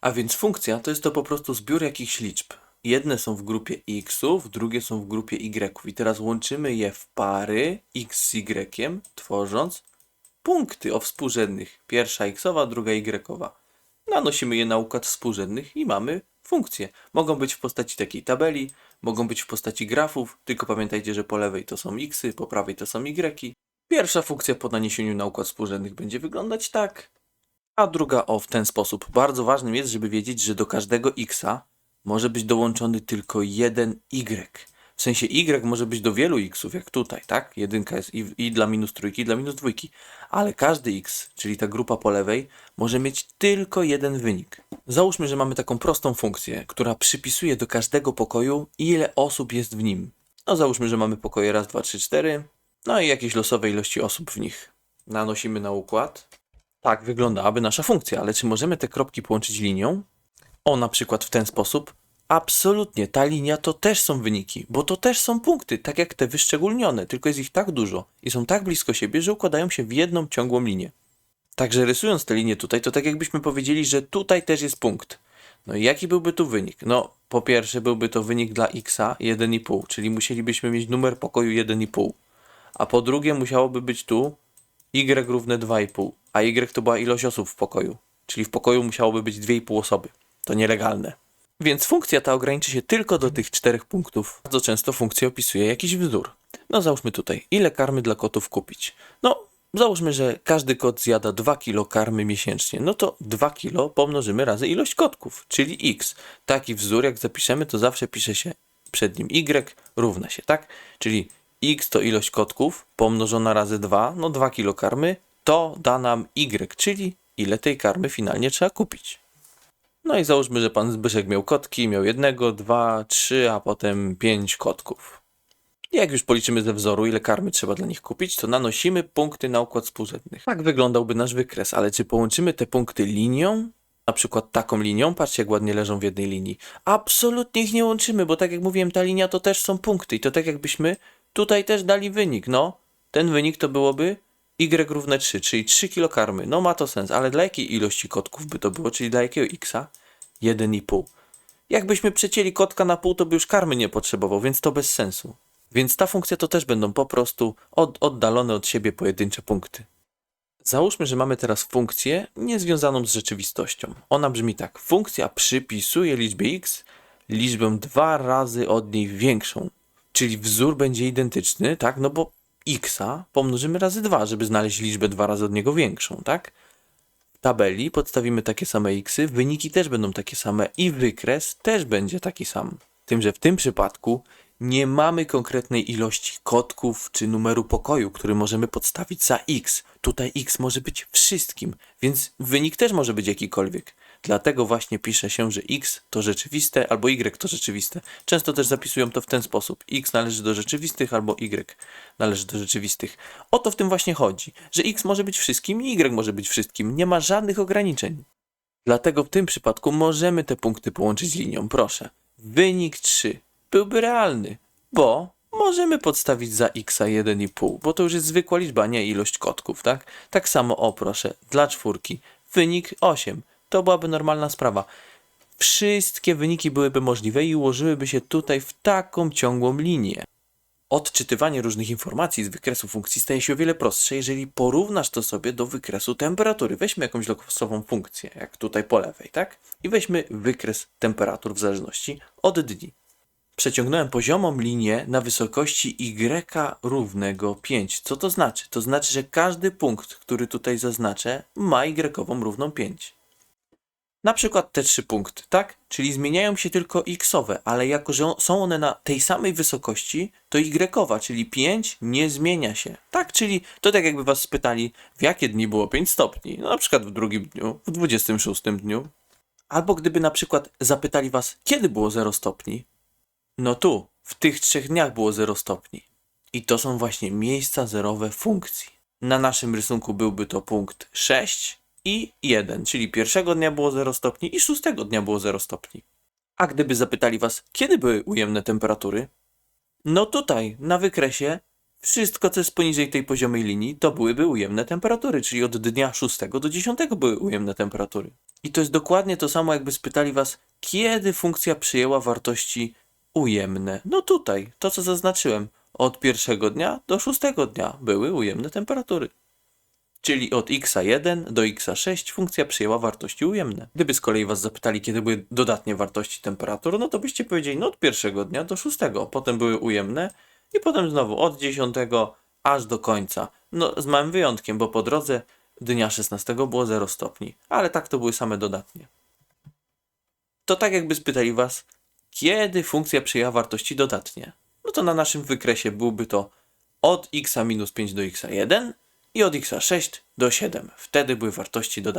A więc funkcja to jest to po prostu zbiór jakichś liczb. Jedne są w grupie xów, drugie są w grupie y. I teraz łączymy je w pary x z y, tworząc punkty o współrzędnych. Pierwsza xowa, druga y. Nanosimy je na układ współrzędnych i mamy funkcje. Mogą być w postaci takiej tabeli, mogą być w postaci grafów, tylko pamiętajcie, że po lewej to są xy, po prawej to są y. Pierwsza funkcja po naniesieniu na układ współrzędnych będzie wyglądać tak, a druga o w ten sposób. Bardzo ważnym jest, żeby wiedzieć, że do każdego xa może być dołączony tylko jeden y. W sensie y może być do wielu xów, jak tutaj, tak? Jedynka jest i, i dla minus trójki, i dla minus dwójki. Ale każdy x, czyli ta grupa po lewej, może mieć tylko jeden wynik. Załóżmy, że mamy taką prostą funkcję, która przypisuje do każdego pokoju, ile osób jest w nim. No załóżmy, że mamy pokoje raz, dwa, trzy, cztery, no i jakieś losowe ilości osób w nich. Nanosimy na układ. Tak wyglądałaby nasza funkcja, ale czy możemy te kropki połączyć linią? O, na przykład w ten sposób. Absolutnie, ta linia to też są wyniki, bo to też są punkty, tak jak te wyszczególnione, tylko jest ich tak dużo i są tak blisko siebie, że układają się w jedną ciągłą linię. Także rysując tę linię tutaj, to tak jakbyśmy powiedzieli, że tutaj też jest punkt. No i jaki byłby tu wynik? No, po pierwsze byłby to wynik dla x 1,5, czyli musielibyśmy mieć numer pokoju 1,5. A po drugie musiałoby być tu y równe 2,5, a y to była ilość osób w pokoju, czyli w pokoju musiałoby być 2,5 osoby. To nielegalne. Więc funkcja ta ograniczy się tylko do tych czterech punktów. Bardzo często funkcja opisuje jakiś wzór. No załóżmy tutaj, ile karmy dla kotów kupić? No, załóżmy, że każdy kot zjada 2 kg karmy miesięcznie. No to 2 kg pomnożymy razy ilość kotków, czyli x. Taki wzór, jak zapiszemy, to zawsze pisze się przed nim y równa się, tak? Czyli x to ilość kotków pomnożona razy 2, no 2 kg karmy, to da nam y, czyli ile tej karmy finalnie trzeba kupić. No i załóżmy, że pan Zbyszek miał kotki, miał jednego, dwa, trzy, a potem pięć kotków. Jak już policzymy ze wzoru, ile karmy trzeba dla nich kupić, to nanosimy punkty na układ współrzędnych. Tak wyglądałby nasz wykres, ale czy połączymy te punkty linią? Na przykład taką linią, patrzcie jak ładnie leżą w jednej linii. Absolutnie ich nie łączymy, bo tak jak mówiłem, ta linia to też są punkty i to tak jakbyśmy tutaj też dali wynik, no. Ten wynik to byłoby y równe 3, czyli 3 kg karmy. No ma to sens, ale dla jakiej ilości kotków by to było, czyli dla jakiego xa? 1,5. Jakbyśmy przecięli kotka na pół, to by już karmy nie potrzebował, więc to bez sensu. Więc ta funkcja to też będą po prostu od, oddalone od siebie pojedyncze punkty. Załóżmy, że mamy teraz funkcję niezwiązaną z rzeczywistością. Ona brzmi tak. Funkcja przypisuje liczbie x liczbę dwa razy od niej większą. Czyli wzór będzie identyczny, tak? No bo x pomnożymy razy 2, żeby znaleźć liczbę dwa razy od niego większą, tak? W tabeli podstawimy takie same xy, wyniki też będą takie same i wykres też będzie taki sam. Tym, że w tym przypadku nie mamy konkretnej ilości kotków czy numeru pokoju, który możemy podstawić za x. Tutaj x może być wszystkim, więc wynik też może być jakikolwiek. Dlatego właśnie pisze się, że x to rzeczywiste albo y to rzeczywiste. Często też zapisują to w ten sposób. x należy do rzeczywistych albo y należy do rzeczywistych. O to w tym właśnie chodzi, że x może być wszystkim i y może być wszystkim. Nie ma żadnych ograniczeń. Dlatego w tym przypadku możemy te punkty połączyć linią. Proszę. Wynik 3 byłby realny, bo możemy podstawić za x 1,5, bo to już jest zwykła liczba, nie ilość kotków, tak? Tak samo, o proszę, dla czwórki. Wynik 8 to byłaby normalna sprawa. Wszystkie wyniki byłyby możliwe i ułożyłyby się tutaj w taką ciągłą linię. Odczytywanie różnych informacji z wykresu funkcji staje się o wiele prostsze, jeżeli porównasz to sobie do wykresu temperatury. Weźmy jakąś losową funkcję, jak tutaj po lewej, tak? I weźmy wykres temperatur w zależności od dni. Przeciągnąłem poziomą linię na wysokości y równego 5. Co to znaczy? To znaczy, że każdy punkt, który tutaj zaznaczę, ma y równą 5. Na przykład te trzy punkty, tak? Czyli zmieniają się tylko xowe, ale jako że są one na tej samej wysokości, to y, czyli 5 nie zmienia się. Tak, czyli to tak jakby was spytali, w jakie dni było 5 stopni. No na przykład w drugim dniu, w 26 dniu. Albo gdyby na przykład zapytali was, kiedy było 0 stopni. No tu, w tych trzech dniach było 0 stopni. I to są właśnie miejsca zerowe funkcji. Na naszym rysunku byłby to punkt 6, i 1, czyli pierwszego dnia było 0 stopni i szóstego dnia było 0 stopni. A gdyby zapytali was, kiedy były ujemne temperatury? No tutaj, na wykresie, Wszystko, co jest poniżej tej poziomej linii, to byłyby ujemne temperatury, czyli od dnia 6 do 10 były ujemne temperatury. I to jest dokładnie to samo, jakby spytali was, kiedy funkcja przyjęła wartości ujemne. No tutaj, to co zaznaczyłem, od pierwszego dnia do szóstego dnia były ujemne temperatury. Czyli od x1 do x6 funkcja przyjęła wartości ujemne. Gdyby z kolei was zapytali, kiedy były dodatnie wartości temperatur, no to byście powiedzieli, no od pierwszego dnia do szóstego, potem były ujemne i potem znowu od 10 aż do końca. No z małym wyjątkiem, bo po drodze dnia 16 było 0 stopni, ale tak to były same dodatnie. To tak jakby spytali was, kiedy funkcja przyjęła wartości dodatnie. No to na naszym wykresie byłby to od x minus 5 do x1 i od x6 do 7. Wtedy były wartości dodatnie.